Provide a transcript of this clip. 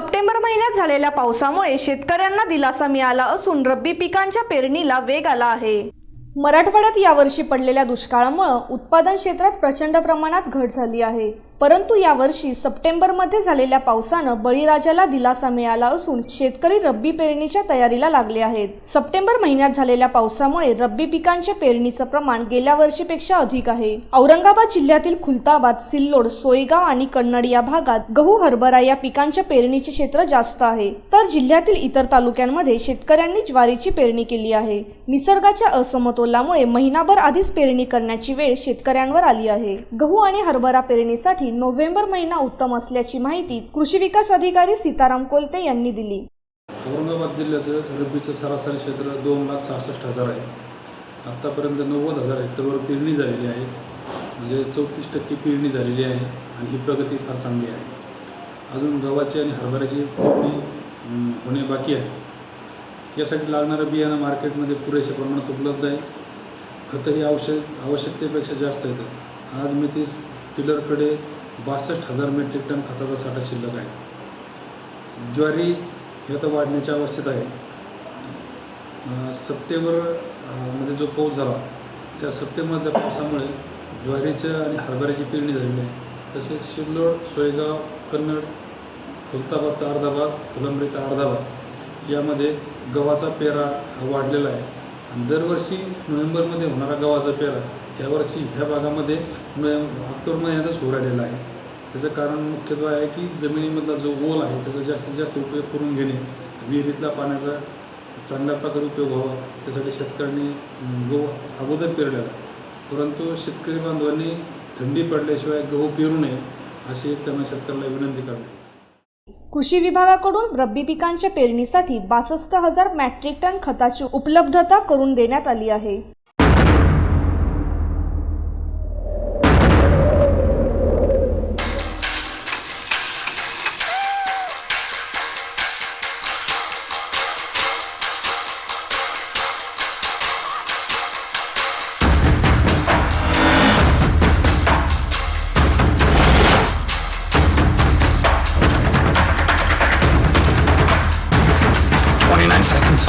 September महिन्यात झालेल्या पावसामुळे शेतकऱ्यांना दिलासा मिळाला असून रब्बी पिकांच्या पेरणीला वेग आला आहे. मराठवाड्यात यावर्षी पडलेल्या दुष्काळामुळे उत्पादन क्षेत्रात प्रचंड प्रमाणात घट झाली आहे. परंतु यावर्षी सप्टेंबरमध्ये झालेल्या पावसानं बळीराजाला दिलासा मिळाला असून शेतकरी रब्बी पेरणीच्या तयारीला लागले आहेत. सप्टेंबर महिन्यात झालेल्या पावसामुळे रब्बी पिकांच्या पेरणीचं प्रमाण गेल्या वर्षीपेक्षा अधिक आहे. औरंगाबाद जिल्ह्यातील खुलताबाद सिल्लोड सोयगाव आणि कन्नड या भागात गहू हरभरा या पिकांच्या पेरणीचे क्षेत्र जास्त आहे. तर जिल्ह्यातील इतर तालुक्यांमध्ये शेतकऱ्यांनी ज्वारीची पेरणी केली आहे. निसर्गाच्या असमतोलामुळे महिनाभर आधीच पेरणी करण्याची वेळ शेतकऱ्यांवर आली आहे. गहू आणि हरभरा पेरणीसाठी नोव्हेंबर महिना उत्तम असल्याची माहिती कृषी विकास अधिकारी सीताराम कोलते यांनी दिली. औरंगाबाद जिल्ह्याचं रब्बीचं सरासरी क्षेत्र दोन लाख सहासष्ट हजार आहे. आत्तापर्यंत नव्वद हजार हेक्टरवर पेरणी झालेली आहे. म्हणजे चौतीस टक्के पेरणी झालेली आहे आणि ही प्रगती फार चांगली आहे. अजून गव्हाची आणि हरभऱ्याची पेरणी होणे बाकी आहे. यासाठी लागणारं बियाणं मार्केटमध्ये पुरेशा प्रमाणात उपलब्ध आहे. खतं ही औषध आवश्यकतेपेक्षा जास्त येतं. आज मी तीस टिलरकडे बासष्ट हजार मेट्रिक टन खताचा साठा शिल्लक आहे. ज्वारी हे आता वाढण्याच्या अवस्थेत आहे. सप्टेंबरमध्ये जो पाऊस झाला त्या सप्टेंबरच्या पावसामुळे ज्वारीच्या आणि हरभऱ्याची पेरणी झालेली आहे. तसेच शिल्लोड सोयगाव कन्नड खुलताबादचा अर्धा भाग फुलंबरीचा अर्धा भाग यामध्ये गव्हाचा पेरा हा वाढलेला आहे. आणि दरवर्षी नोव्हेंबरमध्ये होणारा गव्हाचा पेरा यावर्षी ह्या भागामध्ये नोव्हेंबर ऑक्टोबर महिन्यातच होऊ राहिलेला आहे. त्याचं कारण मुख्यत्वे आहे की जमिनीमधला जो ओल आहे त्याचा जास्तीत जास्त उपयोग करून घेणे विहिरीतला पाण्याचा चांगल्या प्रकारे उपयोग व्हावा त्यासाठी शेतकऱ्यांनी गहू अगोदर पेरलेला परंतु शेतकरी बांधवांनी थंडी पडल्याशिवाय गहू पेरू नये अशी त्यांना शेतकऱ्याला विनंती करणे कृषी विभागाकडून रब्बी पिकांच्या पेरणीसाठी बासष्ट हजार मॅट्रिक टन खताची उपलब्धता करून देण्यात आली आहे. seconds.